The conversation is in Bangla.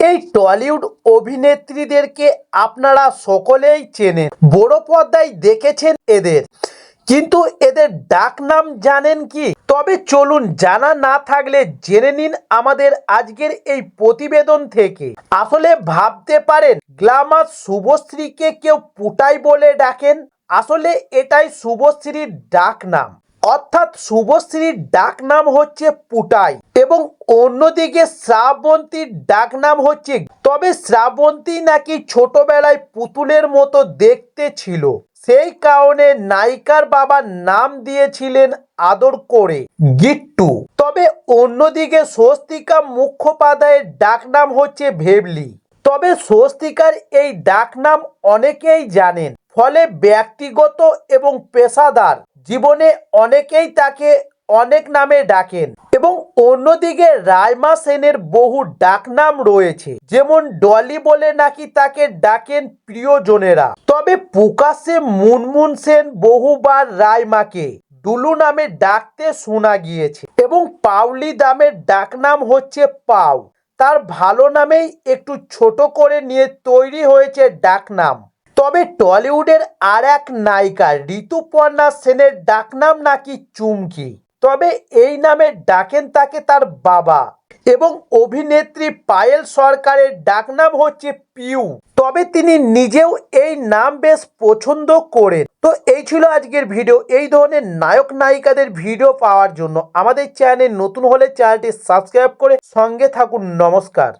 এই টলিউড অভিনেত্রীদেরকে আপনারা সকলেই চেনেন। বড় পর্দায় দেখেছেন এদের। কিন্তু এদের ডাক নাম জানেন কি? তবে চলুন জানা না থাকলে জেনে নিন আমাদের আজকের এই প্রতিবেদন থেকে। আসলে ভাবতে পারেন, গ্লামার শুভশ্রীকে কেউ পুটাই বলে ডাকেন? আসলে এটাই শুভশ্রীর ডাক নাম। অর্থাৎ শুভশ্রীর ডাক নাম হচ্ছে পুটাই এবং অন্যদিকে শ্রাবন্তীর ডাক নাম হচ্ছে তবে শ্রাবন্তী নাকি ছোটবেলায় পুতুলের মতো দেখতে ছিল। সেই কারণে নায়িকার বাবা নাম দিয়েছিলেন আদর করে গিট্টু। তবে অন্যদিকে স্বস্তিকা মুখোপাধ্যায়ের ডাক নাম হচ্ছে ভেবলি। তবে স্বস্তিকার এই ডাক নাম অনেকেই জানেন। ফলে ব্যক্তিগত এবং পেশাদার জীবনে অনেকেই তাকে অনেক নামে ডাকেন এবং অন্যদিকে রাইমা সেনের বহু ডাকনাম রয়েছে। যেমন ডলি বলে নাকি তাকে ডাকেন প্রিয়জনেরা। তবে প্রকাশ্যে মুনমুন সেন বহুবার রাইমাকে ডুলু নামে ডাকতে শোনা গিয়েছে এবং পাউলি দামের ডাকনাম হচ্ছে পাউ। তার ভালো নামেই একটু ছোট করে নিয়ে তৈরি হয়েছে ডাকনাম। তবে টলিউডের আর এক নায়িকা ঋতুপর্ণা সেনের ডাকনাম নাকি চুমকি। তবে এই নামে ডাকেন তাকে তার বাবা এবং অভিনেত্রী পায়েল সরকারের ডাকনাম হচ্ছে পিউ। তবে তিনি নিজেও এই নাম বেশ পছন্দ করেন। তো এই ছিল আজকের ভিডিও। এই ধরনের নায়ক নায়িকাদের ভিডিও পাওয়ার জন্য আমাদের চ্যানেল নতুন হলে চ্যানেলটি সাবস্ক্রাইব করে সঙ্গে থাকুন। নমস্কার।